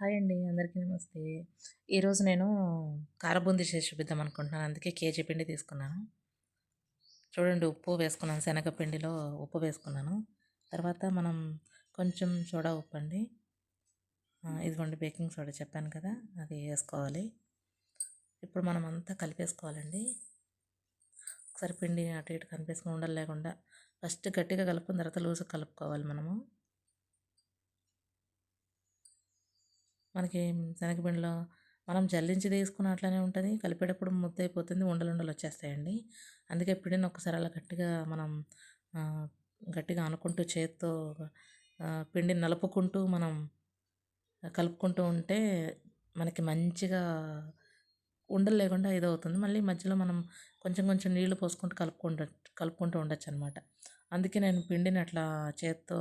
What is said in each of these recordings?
Hi అండి అందరికీ నమస్తే. ఈరోజు నేను కారబూందీ చేసి చూపిద్దాం అనుకుంటున్నాను. అందుకే కేజీ పిండి తీసుకున్నాను. చూడండి ఉప్పు వేసుకున్నాను. శనగపిండిలో ఉప్పు వేసుకున్నాను. తర్వాత మనం కొంచెం సోడా ఉప్పు అండి. ఇదిగోండి బేకింగ్ సోడా చెప్పాను కదా అది వేసుకోవాలి. ఇప్పుడు మనం అంతా కలిపేసుకోవాలండి. ఒకసారి పిండి అటు ఇటు కనిపేసుకుని ఉండలేకుండా ఫస్ట్ గట్టిగా కలుపుకున్న తర్వాత లూజుగా కలుపుకోవాలి మనము. మనకి శనగపిండిలో మనం జల్లించి తీసుకున్న అట్లనే ఉంటుంది. కలిపేటప్పుడు ముద్ద అయిపోతుంది ఉండలు ఉండలు వచ్చేస్తాయండి. అందుకే పిండిని ఒకసారి అలా గట్టిగా మనం గట్టిగా అనుకుంటూ చేత్తో పిండిని నలుపుకుంటూ మనం కలుపుకుంటూ ఉంటే మనకి మంచిగా ఉండలు లేకుండా ఇది అవుతుంది మళ్ళీ మధ్యలో మనం కొంచెం కొంచెం నీళ్ళు పోసుకుంటూ కలుపుకుంటూ కలుపుకుంటూ ఉండొచ్చు అనమాట అందుకే నేను పిండిని అట్లా చేత్తో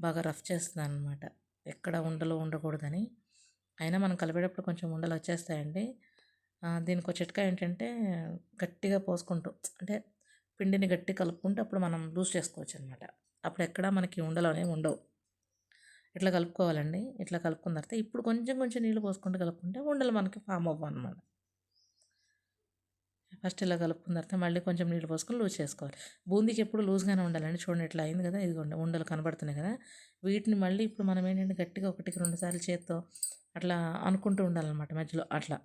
బాగా రఫ్ చేస్తున్నాను అనమాట ఎక్కడ ఉండలు ఉండకూడదని. అయినా మనం కలిపేటప్పుడు కొంచెం ఉండలు వచ్చేస్తాయండి. దీనికి ఒక చిట్కా ఏంటంటే గట్టిగా పోసుకుంటూ అంటే పిండిని గట్టి కలుపుకుంటే అప్పుడు మనం లూజ్ చేసుకోవచ్చు అనమాట అప్పుడు ఎక్కడా మనకి ఉండలు అనేవి ఉండవు. ఇట్లా కలుపుకోవాలండి. ఇట్లా కలుపుకున్న తర్వాత ఇప్పుడు కొంచెం కొంచెం నీళ్ళు పోసుకుంటూ కలుపుకుంటే ఉండలు మనకి ఫామ్ అవ్వవు అనమాట. ఫస్ట్ ఇలా కలుపుకున్న తర్వాత మళ్ళీ కొంచెం నీళ్ళు పోసుకొని లూజ్ చేసుకోవాలి. బూందీకి ఎప్పుడు లూజ్గానే ఉండాలండి. చూడండి ఇట్లా అయింది కదా. ఇదిగోండి ఉండలు కనబడుతున్నాయి కదా. వీటిని మళ్ళీ ఇప్పుడు మనం ఏంటంటే గట్టిగా ఒకటికి రెండు సార్లు చేత్తో అట్లా అనుకుంటూ ఉండాలన్నమాట మధ్యలో. అట్లా.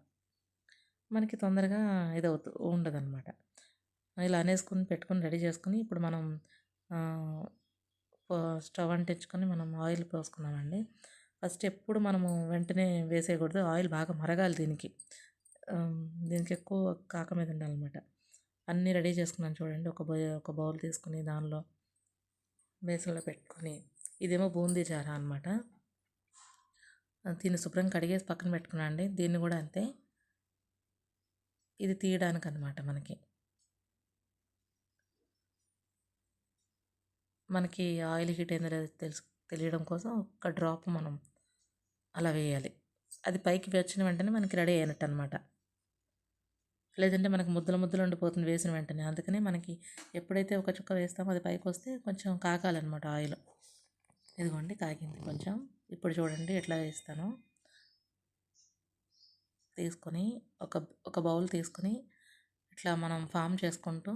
మనకి తొందరగా ఇది అవుతూ ఉండదన్నమాట. ఇలా అనేసుకుని పెట్టుకొని రెడీ చేసుకుని ఇప్పుడు మనం స్టవ్ అంటించుకొని మనం ఆయిల్ పోసుకున్నామండి. ఫస్ట్ ఎప్పుడు మనము వెంటనే వేసేయకూడదు. ఆయిల్ బాగా మరగాలి దీనికి. దీనికి ఎక్కువ కాక మీద ఉండాలన్నమాట. అన్నీ రెడీ చేసుకున్నాను చూడండి. ఒక బౌ ఒక బౌల్ తీసుకుని దానిలో బేసన్లో పెట్టుకొని ఇదేమో బూందీ జారా అనమాట దీన్ని శుభ్రం కడిగేసి పక్కన పెట్టుకున్నాను అండి. దీన్ని కూడా అంతే. ఇది తీయడానికి అనమాట మనకి. మనకి ఆయిల్ హీట్ అయిందో లేదో తెలుసు తెలియడం కోసం ఒక డ్రాప్ మనం అలా వేయాలి. అది పైకి వచ్చిన వెంటనే మనకి రెడీ అయినట్టు అనమాట లేదంటే మనకు ముద్దలు ముద్దలు ఉండిపోతుంది వేసిన వెంటనే. అందుకని మనకి ఎప్పుడైతే ఒక చుక్క వేస్తామో అది పైకి వస్తే కొంచెం కాకాలన్నమాట ఆయిల్. ఇదిగోండి కాగింది కొంచెం. ఇప్పుడు చూడండి ఎట్లా వేస్తాను. తీసుకొని ఒక ఒక బౌల్ తీసుకొని ఇట్లా మనం ఫామ్ చేసుకుంటూ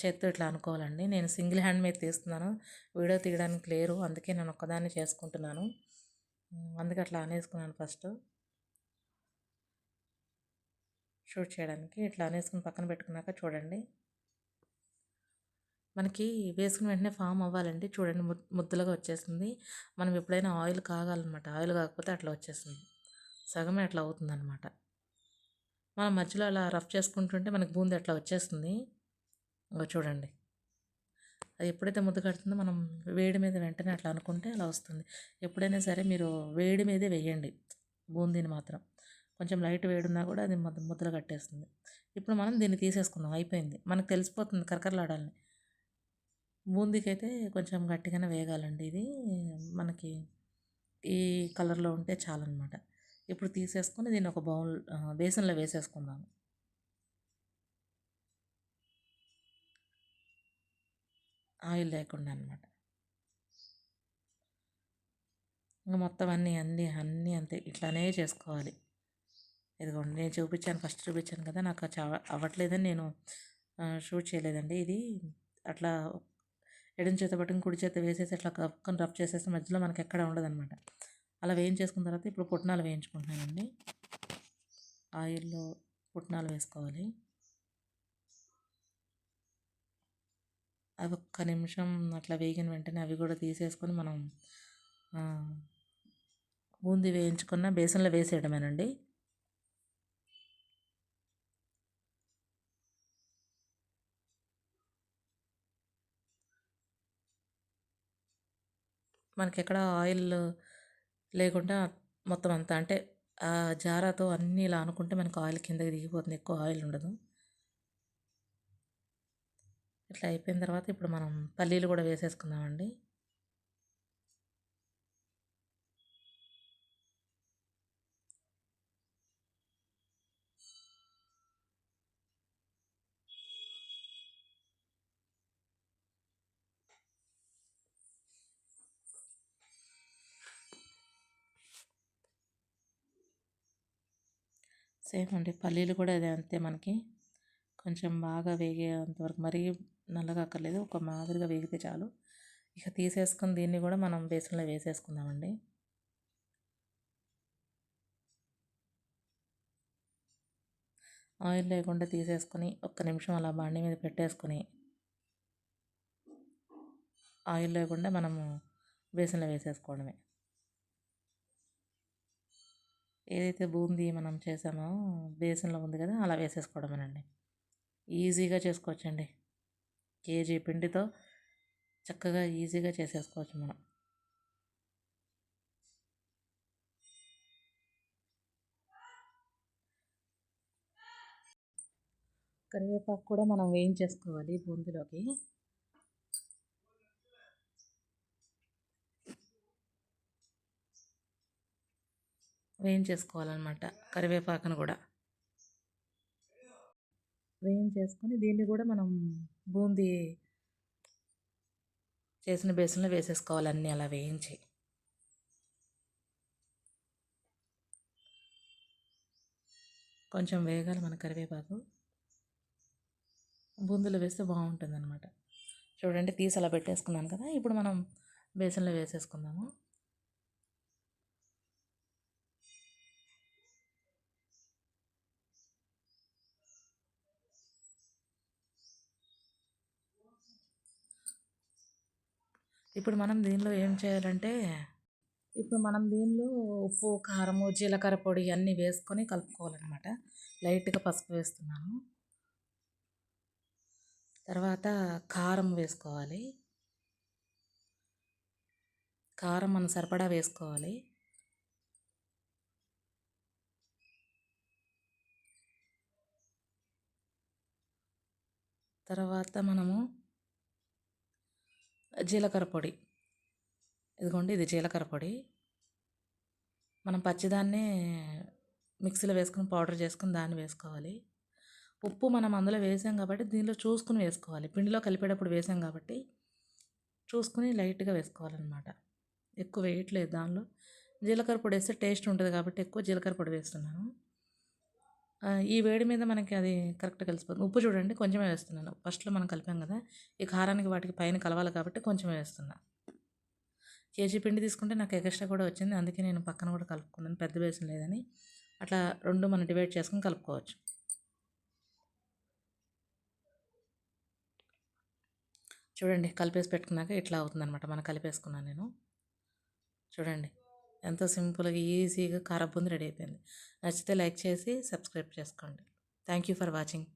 చేత్తో ఇట్లా అనుకోవాలండి. నేను సింగిల్ హ్యాండ్ మీద తీస్తున్నాను. వీడియో తీయడానికి లేరు. అందుకే నేను ఒక్కదాన్ని చేసుకుంటున్నాను. అందుకే అట్లా అనేసుకున్నాను ఫస్ట్. షూట్ చేయడానికి ఇట్లా అనేసుకుని పక్కన పెట్టుకున్నాక చూడండి. మనకి వేసుకున్న వెంటనే ఫామ్ అవ్వాలండి. చూడండి ముద్దలుగా వచ్చేస్తుంది మనం ఎప్పుడైనా ఆయిల్ కాగాలన్నమాట. ఆయిల్ కాకపోతే అట్లా వచ్చేస్తుంది సగమే అట్లా అవుతుంది అనమాట మనం మధ్యలో అలా రఫ్ చేసుకుంటుంటే మనకి బూంది అట్లా వచ్చేస్తుంది ఇంకా చూడండి. అది ఎప్పుడైతే ముద్ద కడుతుందో మనం వేడి మీద వెంటనే అట్లా అనుకుంటే అలా వస్తుంది. ఎప్పుడైనా సరే మీరు వేడి మీదే వేయండి. బూందీని మాత్రం. కొంచెం లైట్ వేడున్నా ఉన్నా కూడా అది ముద్ద ముద్దలు కట్టేస్తుంది. ఇప్పుడు మనం దీన్ని తీసేసుకుందాం. అయిపోయింది. మనకు తెలిసిపోతుంది కరకరలాడాలని. బూందీకైతే కొంచెం గట్టిగానే వేగాలండి ఇది. మనకి ఈ కలర్లో ఉంటే చాలన్నమాట. ఇప్పుడు తీసేసుకొని దీన్ని ఒక బౌల్ బేసన్లో వేసేసుకుందాం ఆయిల్ లేకుండా అనమాట ఇంకా మొత్తం అన్నీ అన్నీ అన్నీ అంతే. ఇట్లానే చేసుకోవాలి. ఇదిగోండి నేను చూపించాను ఫస్ట్ చూపించాను కదా నాకు అవ్వట్లేదని నేను షూట్ చేయలేదండి. ఇది అట్లా ఎడం చేత పట్టుకుని కుడి చేత వేసేసి అట్లా కప్పుకొని రఫ్ చేసేసి మధ్యలో మనకి ఎక్కడ ఉండదన్నమాట. అలా వేయించేసుకున్న తర్వాత ఇప్పుడు పుట్నాలు వేయించుకుంటున్నానండి. ఆయిల్లో పుట్నాలు వేసుకోవాలి. అవి ఒక్క నిమిషం అట్లా వేగిన వెంటనే అవి కూడా తీసేసుకొని మనం బూందీ వేయించుకున్న బేసన్లో వేసేయడమేనండి. మనకి ఎక్కడ ఆయిల్ లేకుండా మొత్తం అంతా అంటే ఆ జారాతో అన్నీ ఇలా అనుకుంటే మనకు ఆయిల్ కిందకి దిగిపోతుంది ఎక్కువ ఆయిల్ ఉండదు. ఇట్లా అయిపోయిన తర్వాత ఇప్పుడు మనం పల్లీలు కూడా వేసేసుకుందామండి. సేమ్ అండి. పల్లీలు కూడా అదే అంతే మనకి. కొంచెం బాగా వేగేంతవరకు మరీ నల్లగా అక్కర్లేదు. ఒక మాదిరిగా వేగితే చాలు. ఇక తీసేసుకుని దీన్ని కూడా మనం బేసన్లో వేసేసుకుందామండి. ఆయిల్ లేకుండా తీసేసుకొని ఒక్క నిమిషం అలా బండి మీద పెట్టేసుకొని ఆయిల్ లేకుండా మనము బేసన్లో వేసేసుకోవడమే. ఏదైతే బూందీ మనం చేసామో బేసన్లో ఉంది కదా అలా వేసేసుకోవడమేనండి. ఈజీగా చేసుకోవచ్చండి. కేజీ పిండితో చక్కగా ఈజీగా చేసేసుకోవచ్చు మనం. కరివేపాకు కూడా మనం వేయించేసుకోవాలి బూందీలోకి. వేయించేసుకోవాలన్నమాట కరివేపాకును కూడా. వేయించేసుకొని దీన్ని కూడా మనం బూందీ చేసిన బేసన్లో వేసేసుకోవాలన్నీ అలా వేయించి. కొంచెం వేగాలి మన కరివేపాకు. బూందులు వేస్తే బాగుంటుంది అనమాట చూడండి తీసి అలా పెట్టేసుకున్నాను కదా ఇప్పుడు మనం బేసన్లో వేసేసుకుందాము. ఇప్పుడు మనం దీనిలో ఏం చేయాలంటే ఇప్పుడు మనం దీనిలో ఉప్పు కారము జీలకర్ర పొడి అన్నీ వేసుకొని కలుపుకోవాలన్నమాట. లైట్గా పసుపు వేస్తున్నాను. తర్వాత కారం వేసుకోవాలి. కారం మనం సరిపడా వేసుకోవాలి. తర్వాత మనము జీలకర్ర పొడి. ఇదిగోండి ఇది జీలకర్ర పొడి. మనం పచ్చిదాన్నే మిక్సీలో వేసుకుని పౌడర్ చేసుకుని దాన్ని వేసుకోవాలి. ఉప్పు మనం అందులో వేసాం కాబట్టి దీనిలో చూసుకుని వేసుకోవాలి. పిండిలో కలిపేటప్పుడు వేసాం కాబట్టి చూసుకుని లైట్గా వేసుకోవాలన్నమాట. ఎక్కువ వేయట్లేదు దానిలో. జీలకర్ర పొడి వేస్తే టేస్ట్ ఉంటుంది కాబట్టి ఎక్కువ జీలకర్ర పొడి వేస్తున్నాను. ఈ వేడి మీద మనకి అది కరెక్ట్గా కలిసిపోతుంది. ఉప్పు చూడండి కొంచెమే వేస్తున్నాను. ఫస్ట్లో మనం కలిపాం కదా ఈ కారానికి వాటికి పైన కలవాలి కాబట్టి కొంచెమే వేస్తున్నా. కేజీ పిండి తీసుకుంటే నాకు ఎక్స్ట్రా కూడా వచ్చింది. అందుకే నేను పక్కన కూడా కలుపుకున్నాను. పెద్ద బేసిన లేదని. అట్లా రెండు మనం డివైడ్ చేసుకుని కలుపుకోవచ్చు. చూడండి కలిపేసి పెట్టుకున్నాక ఇట్లా అవుతుందన్నమాట. మనం కలిపేసుకున్నాను నేను. చూడండి. ఎంతో సింపుల్గా ఈజీగా కారబుంది రెడీ అయిపోయింది. నచ్చితే లైక్ చేసి సబ్స్క్రైబ్ చేసుకోండి. Thank you for watching.